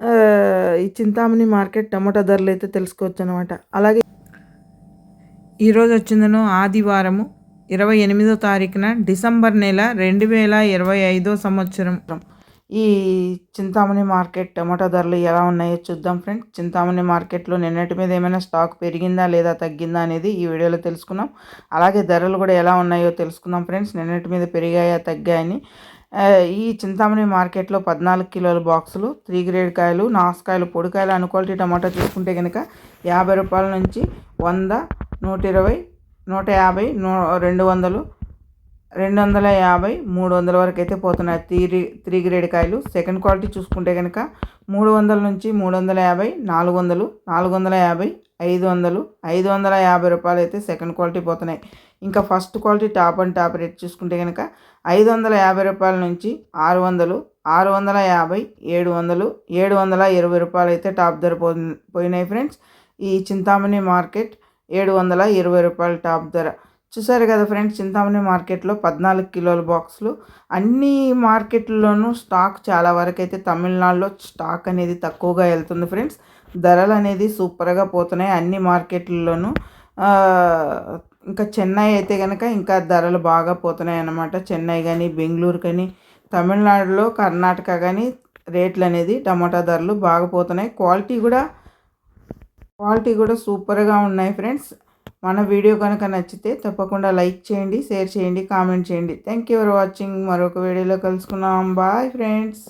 ఈ చింతామణి మార్కెట్ టమాటా ధరలు అయితే తెలుసుకోవచ్చు అనమాట అలాగే ఈరోజు వచ్చిందను ఆదివారము ఇరవై ఎనిమిదో తారీఖున డిసెంబర్ నెల రెండు వేల ఇరవై ఐదో సంవత్సరం. ఈ చింతామణి మార్కెట్ టమాటా ధరలు ఎలా ఉన్నాయో చూద్దాం ఫ్రెండ్స్ చింతామణి మార్కెట్లో నిన్నటి మీద ఏమైనా స్టాక్ పెరిగిందా లేదా తగ్గిందా అనేది ఈ వీడియోలో తెలుసుకున్నాం అలాగే ధరలు కూడా ఎలా ఉన్నాయో తెలుసుకుందాం ఫ్రెండ్స్. నిన్నటి మీద పెరిగాయా తగ్గాయని ఈ చింతామణి మార్కెట్లో పద్నాలుగు కిలోల బాక్సులు త్రీ గ్రేడ్ కాయలు నాసుకాయలు పొడికాయలు అనుక్వాలిటీ టమాటా తీసుకుంటే కనుక యాభై రూపాయల నుంచి వంద నూట ఇరవై నూట యాభై నూ రెండు వందలు రెండు వందల యాభై మూడు వందల వరకు అయితే పోతున్నాయి త్రీ త్రీ గ్రేడ్ కాయలు. సెకండ్ క్వాలిటీ చూసుకుంటే కనుక మూడు వందల నుంచి మూడు వందల యాభై నాలుగు వందలు నాలుగు వందల యాభై ఐదు వందలు ఐదు వందల యాభై రూపాయలు అయితే సెకండ్ క్వాలిటీ పోతున్నాయి. ఇంకా first quality top and top rate చూసుకుంటే కనుక ఐదు వందల యాభై రూపాయల నుంచి ఆరు వందలు ఆరు వందల యాభై ఏడు వందలు ఏడు వందల ఇరవై రూపాయలు అయితే టాప్ ధర పో పోయినాయి ఫ్రెండ్స్. ఈ చింతామణి మార్కెట్ ఏడు వందల ఇరవై రూపాయల టాప్ ధర. చూసారు కదా ఫ్రెండ్స్ చింతామణి మార్కెట్లో పద్నాలుగు కిలోల బాక్సులు. అన్ని మార్కెట్లలోనూ స్టాక్ చాలా వరకు అయితే తమిళనాడులో స్టాక్ అనేది తక్కువగా వెళ్తుంది ఫ్రెండ్స్. ధరలు అనేది సూపర్గా పోతున్నాయి అన్ని మార్కెట్లలోనూ. ఇంకా చెన్నై అయితే కనుక ఇంకా ధరలు బాగా పోతున్నాయి అన్నమాట. చెన్నై కానీ బెంగళూరు కానీ తమిళనాడులో కర్ణాటక కానీ రేట్లు అనేది టమాటా ధరలు బాగా పోతున్నాయి. క్వాలిటీ కూడా క్వాలిటీ కూడా సూపర్గా ఉన్నాయి ఫ్రెండ్స్. మన వీడియో కనుక నచ్చితే తప్పకుండా లైక్ చేయండి షేర్ చేయండి కామెంట్ చేయండి. థ్యాంక్ యూ ఫర్ వాచింగ్ మరొక వీడియోలో కలుసుకున్నాం బాయ్ ఫ్రెండ్స్